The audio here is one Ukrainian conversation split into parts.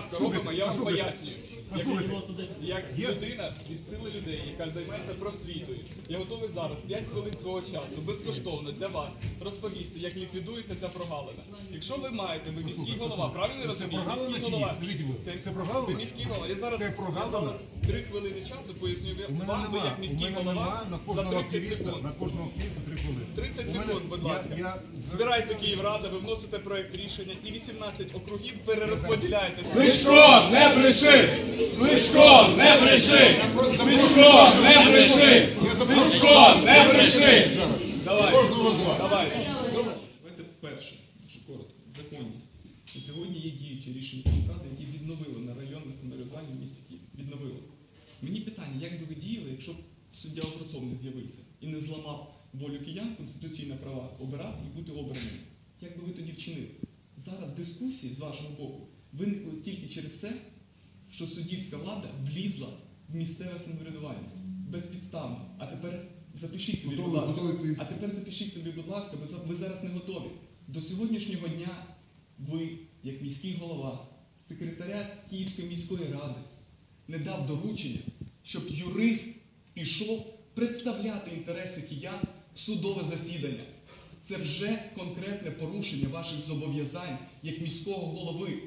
крапка робимо, я вам пояснюю. Як, людина від сили людей, яка займається просвітою, я готовий зараз 5 хвилин свого часу безкоштовно для вас розповісти, як ліквідується ця прогалина. Якщо ви маєте, ви міський голова, правильно Це прогалина Міський чи ні? голова. Скажіть ви, Це- це прогалина? Це міський голова. Я зараз Це я зараз три хвилини часу поясню У мене вам, ви нема, як у міський мене голова нема на за кожного 30 активіста, секунд. на кожного активіста 3 хвилини. 30 У мене- секунд, будь я- ласка. я Збирається Київрада, ви вносите проект рішення і 18 округів перерозподіляєте. Кличко, не бреши! Кличко, не бреши! Кличко, не бреши! Кличко, не бреши! Давай. Кожного з вас. Давай. Давайте перше, дуже коротко, законність. Сьогодні є діючі рішення Київради, які відновили на районне самоврядування в місті Київ. Відновили. Мені питання, як би ви діяли, якщо б суддя Огурцов не з'явився і не зламав волю киян, конституційні права обирати і бути обраним? Як би ви тоді вчинили? Зараз дискусії з вашого боку виникли тільки через те, що суддівська влада влізла в місцеве самоврядування безпідставно. А тепер запишіть собі, будь ласка. А тепер запишіть собі, будь ласка, ви, зараз не готові. До сьогоднішнього дня ви, як міський голова, секретаря Київської міської ради, не дав доручення, щоб юрист пішов представляти інтереси киян в судове засідання. Це вже конкретне порушення ваших зобов'язань як міського голови.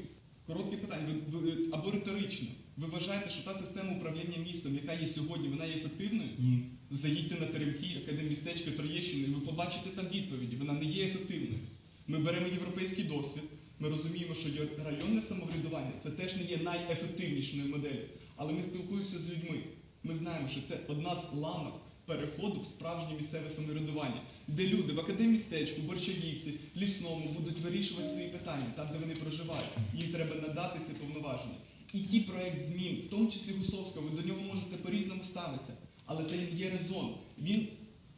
Коротке питання, ви, або риторично. Ви вважаєте, що та система управління містом, яка є сьогодні, вона є ефективною? Ні. Заїдьте на теремки, академістечко Троєщини, і ви побачите там відповіді. Вона не є ефективною. Ми беремо європейський досвід. Ми розуміємо, що районне самоврядування це теж не є найефективнішою моделлю. Але ми спілкуємося з людьми. Ми знаємо, що це одна з ламок переходу в справжнє місцеве самоврядування, де люди в академістечку, Борщагівці, Лісному будуть вирішувати свої питання там, де вони проживають. Їм треба надати ці повноваження. І ті проект змін, в тому числі Гусовського, ви до нього можете по-різному ставитися, але це є резон. Він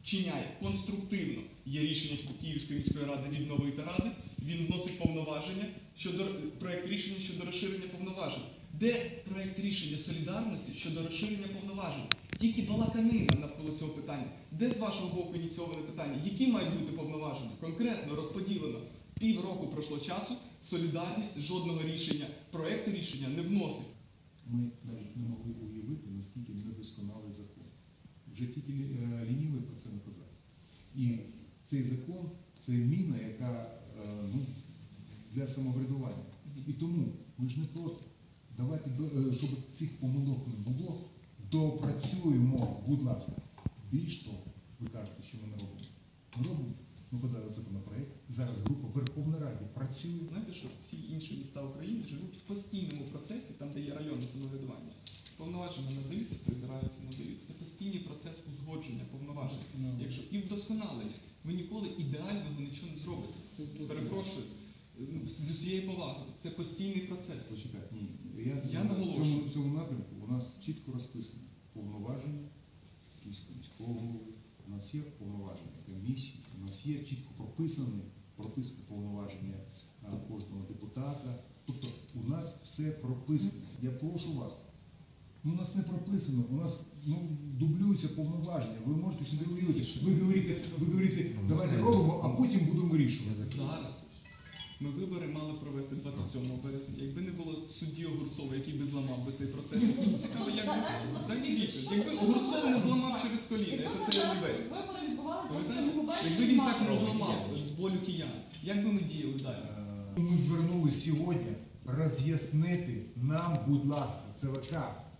чиняє конструктивно. Є рішення Київської міської ради відновити ради. Він вносить повноваження щодо проект рішення щодо розширення повноважень. Де проект рішення солідарності щодо розширення повноважень? Тільки балаканина навколо цього питання. Де з вашого боку ініційоване питання? Які мають бути повноваження? Конкретно розподілено. Півроку пройшло часу, солідарність жодного рішення, проекту рішення не вносить. Ми навіть не могли уявити, наскільки недосконалий закон. Вже тільки е, лінівий про це не казав. І цей закон це міна, яка е, ну, для самоврядування. І тому ми ж не проти. Давайте, е, щоб цих помилок не було, допрацюємо, будь ласка. Більш того, ви кажете, що ми не робимо. Ми робимо. Ми подали законопроект. Зараз група в Верховній Раді працює. Знаєте, що всі інші міста України живуть в постійному процесі, там, де є районне самоврядування. Повноваження надаються, прибираються, надаються. Це постійний процес узгодження повноважень. Ну. Якщо і вдосконалення, ви ніколи ідеального нічого не зробите. Це перепрошую. ну, З усієї поваги. Це постійний процес. Почекайте. Я, Я в цьому, в цьому напрямку у нас чітко розписано повноваження Київського міського голови, у нас є повноваження комісії, є чітко прописані, прописані повноваження кожного депутата. Тобто у нас все прописано. Я прошу вас. Ну, у нас не прописано, у нас ну, дублюються повноваження. Ви можете собі уявити. Ви говорите, ви говорите, давайте робимо, а потім будемо вирішувати. Зараз. Ми вибори мали провести 27 березня. Якби не було судді Огурцова, який би зламав би цей процес. Цікаво, як би. Якби Огурцов не зламав через коліна, це це людей. Вибори відбувалися Ви в знаєте, Чорнобильській Якби він так не громаді. волю киян, як би ми діяли далі? Е, Ми звернулися сьогодні роз'яснити нам, будь ласка, ЦВК,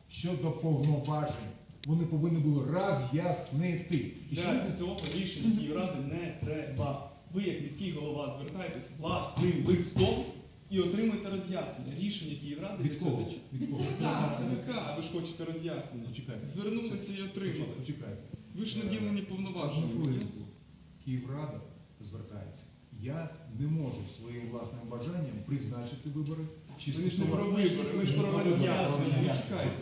щодо повноважень. Вони повинні були роз'яснити. І що Для цього рішення Київради не треба. Ви, як міський голова, звертаєтесь власним листом і отримуєте роз'яснення. Рішення Київради Від кого? Від кого? ЦВК, а ви ж хочете роз'яснення. Звернулися і отримали. Почекайте. Ви ж наділені повноваженнями. Київрада звертається. Я не можу своїм власним бажанням призначити вибори. чи Ми ж не про вибори, ми ж про Про